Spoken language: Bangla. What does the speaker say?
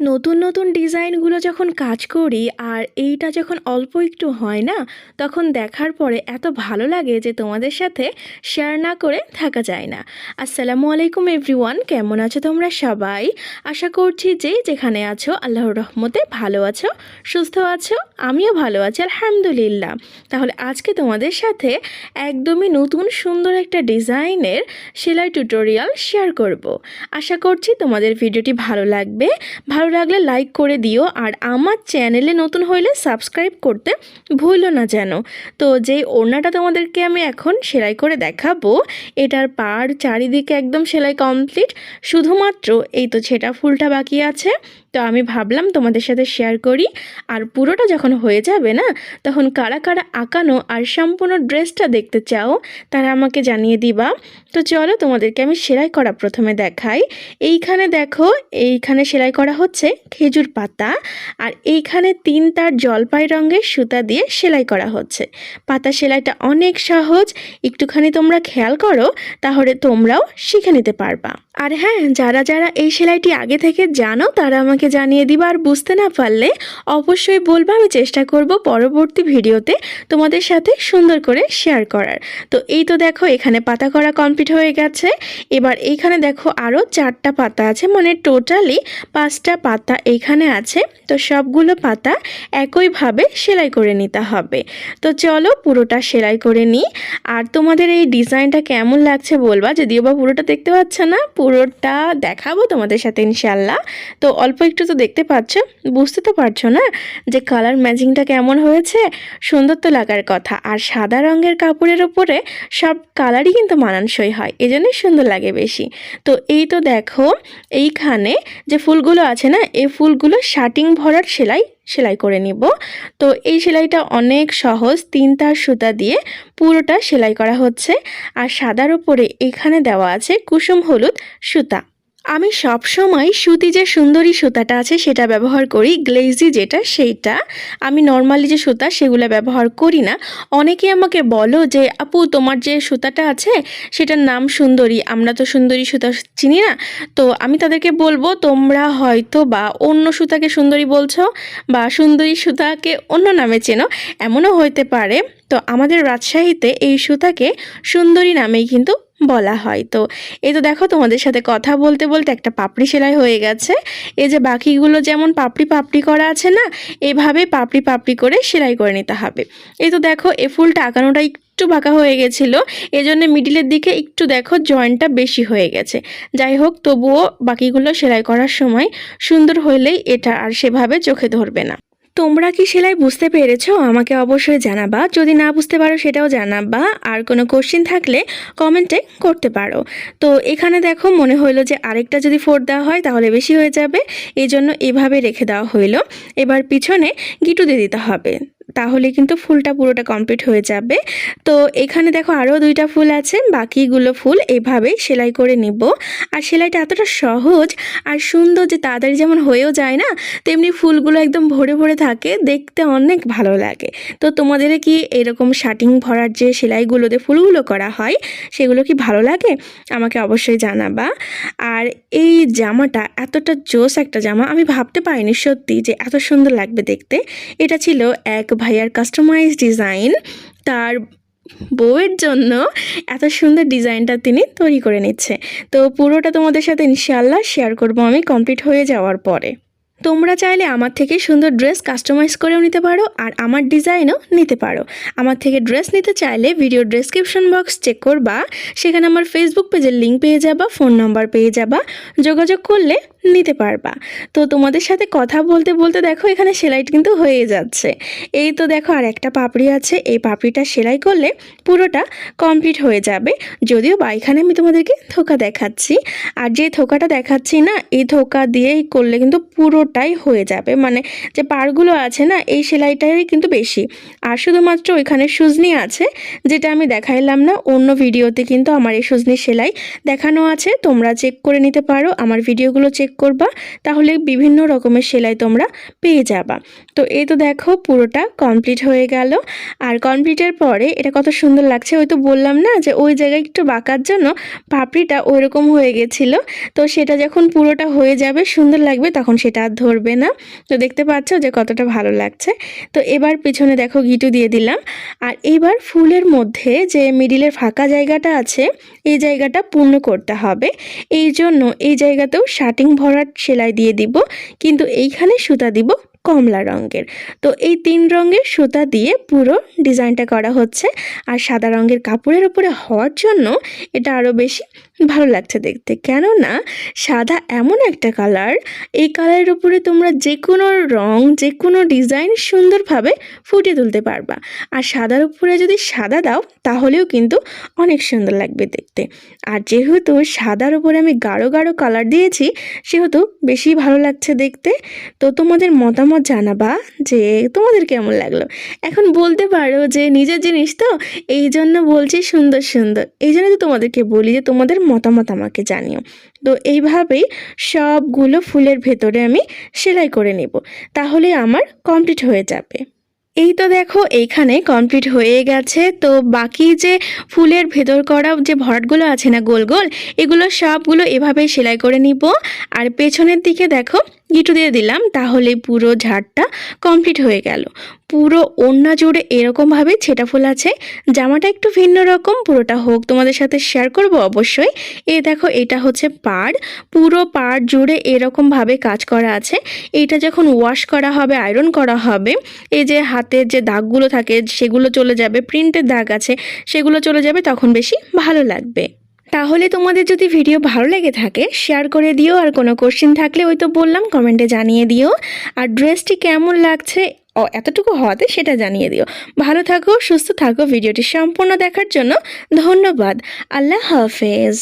নতুন নতুন ডিজাইনগুলো যখন কাজ করি আর এইটা যখন অল্প একটু হয় না, তখন দেখার পরে এত ভালো লাগে যে তোমাদের সাথে শেয়ার না করে থাকা যায় না। আসসালামু আলাইকুম এভরিওয়ান কেমন আছো তোমরা সবাই? আশা করছি যে যেখানে আছো আল্লাহর রহমতে ভালো আছো, সুস্থ আছো, আমিও ভালো আছি, আলহামদুলিল্লাহ। তাহলে আজকে তোমাদের সাথে একদমই নতুন সুন্দর একটা ডিজাইনের সেলাই টিউটোরিয়াল শেয়ার করব। আশা করছি তোমাদের ভিডিওটি ভালো লাগবে, ভালো লাগলে লাইক করে দিও আর আমার চ্যানেলে নতুন হইলে সাবস্ক্রাইব করতে ভুলো না যেন। তো যেই ওড়নাটা তোমাদেরকে আমি এখন সেলাই করে দেখাবো, এটার পাড় চারিদিকে একদম সেলাই কমপ্লিট শুধুমাত্র এই তো ছেটা ফুলটা বাকি আছে। তো আমি ভাবলাম তোমাদের সাথে শেয়ার করি। আর পুরোটা যখন হয়ে যাবে না, তখন কারা কারা আঁকানো আর সম্পূর্ণ ড্রেসটা দেখতে চাও, তারা আমাকে জানিয়ে দিবা। তো চলো তোমাদেরকে আমি সেলাই করা প্রথমে দেখাই। এইখানে দেখো, এইখানে সেলাই করা হচ্ছে খেজুর পাতা। আর এইখানে তিন তার জলপাই রঙের সুতা দিয়ে সেলাই করা হচ্ছে। পাতা সেলাইটা অনেক সহজ। একটুখানি তোমরা খেয়াল করো, তাহলে তোমরাও শিখে নিতে পারবা। আর হ্যাঁ যারা যারা এই সেলাইটি আগে থেকে জানো, তারা আমাকে জানিয়ে দিবা আর বুঝতে না পারলে অবশ্যই বলব, আমি চেষ্টা করব পরবর্তী ভিডিওতে তোমাদের সাথে সুন্দর করে শেয়ার করার। তো এই তো দেখো, এখানে পাতা করা কমপ্লিট হয়ে গেছে। এবার এইখানে দেখো আরও চারটা পাতা আছে মানে টোটালি পাঁচটা পাতা এইখানে আছে। তো সবগুলো পাতা একইভাবে সেলাই করে নিতে হবে। তো চলো পুরোটা সেলাই করে নিই। আর তোমাদের এই ডিজাইনটা কেমন লাগছে বলবা, যদিও বা পুরোটা দেখতে পাচ্ছ না পুরোটা দেখাবো তোমাদের সাথে ইনশাল্লাহ তো অল্প একটু তো দেখতে পাচ্ছ, বুঝতে তো পারছ না যে কালার ম্যাচিংটা কেমন হয়েছে? সুন্দর তো লাগার কথা। আর সাদা রঙের কাপড়ের ওপরে সব কালারই কিন্তু মানানসই হয়, এজন্যই সুন্দর লাগে বেশি। তো এই তো দেখো, এইখানে যে ফুলগুলো আছে না, এই ফুলগুলো শার্টিং ভরার সেলাই সেলাই করে নিব। তো এই সেলাইটা অনেক সহজ, তিন তার সুতা দিয়ে পুরোটা সেলাই করা হচ্ছে। আর সাদার উপরে এখানে দেওয়া আছে কুসুম হলুদ সুতা। আমি সব সময় সুতি যে সুন্দরী সুতাটা আছে সেটা ব্যবহার করি গ্লেজি যেটা সেইটা। আমি নর্মালি যে সুতা সেগুলো ব্যবহার করি না। অনেকে আমাকে বলো যে, আপু, তোমার যে সুতাটা আছে সেটার নাম সুন্দরী, আমরা তো সুন্দরী সুতা চিনি না। তো আমি তাদেরকে বলব, তোমরা হয়তো বা অন্য সুতাকে সুন্দরী বলছো বা সুন্দরী সুতাকে অন্য নামে চেনো, এমনও হইতে পারে। তো আমাদের রাজশাহীতে এই সুতাকে সুন্দরী নামেই কিন্তু বলা হয়। তো এই তো দেখো তোমাদের সাথে কথা বলতে বলতে একটা পাপড়ি সেলাই হয়ে গেছে। এই যে বাকিগুলো যেমন পাপড়ি পাপড়ি করা আছে না, এভাবে পাপড়ি পাপড়ি করে সেলাই করে নিতে হবে। এই তো দেখো এ ফুলটা আঁকানোটা একটু বাঁকা হয়ে গেছিল, এজন্য মিডিলের দিকে একটু দেখো জয়েন্টটা বেশি হয়ে গেছে। যাই হোক, তবুও বাকিগুলো সেলাই করার সময় সুন্দর হইলেই এটা আর সেভাবে চোখে ধরবে না। তোমরা কি সেলাই বুঝতে পেরেছ? আমাকে অবশ্যই জানাবা। যদি না বুঝতে পারো, সেটাও জানাবা। আর কোনো কোশ্চিন থাকলে কমেন্টে করতে পারো। তো এখানে দেখো, মনে হইল যে আরেকটা যদি ফোর দেওয়া হয়, তাহলে বেশি হয়ে যাবে। এই জন্য এভাবে রেখে দেওয়া হইল। এবার পিছনে গিটু দিয়ে দিতে হবে। তাহলে কিন্তু ফুলটা পুরোটা কমপ্লিট হয়ে যাবে। তো এখানে দেখো আরও দুইটা ফুল আছে, বাকিগুলো ফুল এভাবেই সেলাই করে নিব। আর সেলাইটা এতটা সহজ আর সুন্দর যে তাড়াতাড়ি যেমন হয়েও যায় না, তেমনি ফুলগুলো একদম ভরে ভরে থাকে, দেখতে অনেক ভালো লাগে। তো তোমাদের কি এরকম শার্টিং ভরার যে সেলাইগুলোতে ফুলগুলো করা হয়, সেগুলো কি ভালো লাগে? আমাকে অবশ্যই জানাবা। আর এই জামাটা এতটা জোস একটা জামা, আমি ভাবতে পারিনি সত্যি যে এত সুন্দর লাগবে দেখতে। এটা ছিল এক ভাইয়ার কাস্টমাইজ ডিজাইন তার বউয়ের জন্য এত সুন্দর ডিজাইনটা তিনি তৈরি করে নিচ্ছে। তো পুরোটা তোমাদের সাথে ইনশাল্লাহ শেয়ার করব আমি কমপ্লিট হয়ে যাওয়ার পরে। তোমরা চাইলে আমার থেকে সুন্দর ড্রেস কাস্টমাইজ করেও নিতে পারো আর আমার ডিজাইনও নিতে পারো। আমার থেকে ড্রেস নিতে চাইলে ভিডিও ডেসক্রিপশন বক্স চেক করবা। সেখানে আমার ফেসবুক পেজের লিঙ্ক পেয়ে যাবা ফোন নাম্বার পেয়ে যাবা। যোগাযোগ করলে নিতে পারবা। তো তোমাদের সাথে কথা বলতে বলতে দেখো এখানে সেলাই কিন্তু হয়ে যাচ্ছে। এই তো দেখো আর একটা পাপড়ি আছে। এই পাপড়িটা সেলাই করলে পুরোটা কমপ্লিট হয়ে যাবে। যদিও বা এখানে আমি তোমাদেরকে থোকা দেখাচ্ছি। আর যে থোকাটা দেখাচ্ছি না, এই থোকা দিয়েই করলে কিন্তু পুরোটাই হয়ে যাবে। মানে যে পারগুলো আছে না, এই সেলাইটাই কিন্তু বেশি। আর শুধুমাত্র ওইখানে সুজনি আছে, যেটা আমি দেখাইলাম না, অন্য ভিডিওতে কিন্তু আমার এই সুজনি সেলাই দেখানো আছে। তোমরা চেক করে নিতে পারো। আমার ভিডিওগুলো চেক চেক করবা, তাহলে বিভিন্ন রকমের সেলাই তোমরা পেয়ে যাবা। তো এই তো দেখো পুরোটা কমপ্লিট হয়ে গেল। আর কমপ্লিটের পরে এটা কত সুন্দর লাগছে, ওই তো বললাম না যে ওই জায়গায় একটু বাঁকার জন্য পাপড়িটা ওইরকম হয়ে গেছিল। তো সেটা যখন পুরোটা হয়ে যাবে, সুন্দর লাগবে, তখন সেটা আর ধরবে না। তো দেখতে পাচ্ছ যে কতটা ভালো লাগছে। তো এবার পিছনে দেখো গিটু দিয়ে দিলাম। আর এবার ফুলের মধ্যে যে মিডিলের ফাঁকা জায়গাটা আছে, এই জায়গাটা পূর্ণ করতে হবে। এই জন্য এই জায়গাতেও শার্টিং ভরাট সেলাই দিয়ে দিব, কিন্তু এইখানে সুতা দিব কমলা রঙের। তো এই তিন রঙের সুতা দিয়ে পুরো ডিজাইনটা করা হচ্ছে। আর সাদা রঙের কাপড়ের উপরে হওয়ার জন্য এটা আরও বেশি ভালো লাগছে দেখতে। কেননা সাদা এমন একটা কালার, এই কালারের উপরে তোমরা যে কোনো রং যে কোনো ডিজাইন সুন্দরভাবে ফুটিয়ে তুলতে পারবা। আর সাদার উপরে যদি সাদা দাও, তাহলেও কিন্তু অনেক সুন্দর লাগবে দেখতে। আর যেহেতু সাদার উপরে আমি গাঢ় গাঢ় কালার দিয়েছি, সেহেতু বেশি ভালো লাগছে দেখতে। তো তোমাদের মতামত জানাবা যে তোমাদের কেমন লাগল? এখন বলতে পারো যে নিজের জিনিস তো এই জন্য বলছি সুন্দর সুন্দর। এই জন্য তো তোমাদেরকে বলি যে তোমাদের মতামত আমাকে জানিও। তো এইভাবেই সবগুলো ফুলের ভেতরে আমি সেলাই করে নেব। তাহলে আমার কমপ্লিট হয়ে যাবে। এই তো দেখো, এইখানে কমপ্লিট হয়ে গেছে। তো বাকি যে ফুলের ভেতর করা যে ভরাটগুলো আছে না গোল গোল, এগুলো সবগুলো এভাবেই সেলাই করে নিব। আর পেছনের দিকে দেখো গিটু দিয়ে দিলাম, তাহলে পুরো ঝাড়টা কমপ্লিট হয়ে গেল। পুরো ওড়না জুড়ে এরকমভাবে ছেটা ফুল আছে, জামাটা একটু ভিন্ন রকম, পুরোটা হোক তোমাদের সাথে শেয়ার করব অবশ্যই। এ দেখো, এটা হচ্ছে পাড়, পুরো পাড় জুড়ে এরকমভাবে কাজ করা আছে। এইটা যখন ওয়াশ করা হবে আয়রন করা হবে, এই যে হাতের যে দাগগুলো থাকে, সেগুলো চলে যাবে প্রিন্টের দাগ আছে, সেগুলো চলে যাবে, তখন বেশি ভালো লাগবে। তাহলে তোমাদের যদি ভিডিও ভালো লেগে থাকে শেয়ার করে দিও। আর কোনো কোশ্চিন থাকলে ওই তো বললাম কমেন্টে জানিয়ে দিও। আর ড্রেসটি কেমন লাগছে ও এতটুকু হওয়াতে সেটা জানিয়ে দিও। ভালো থাকো, সুস্থ থাকো। ভিডিওটি সম্পূর্ণ দেখার জন্য ধন্যবাদ। আল্লাহ হাফেজ।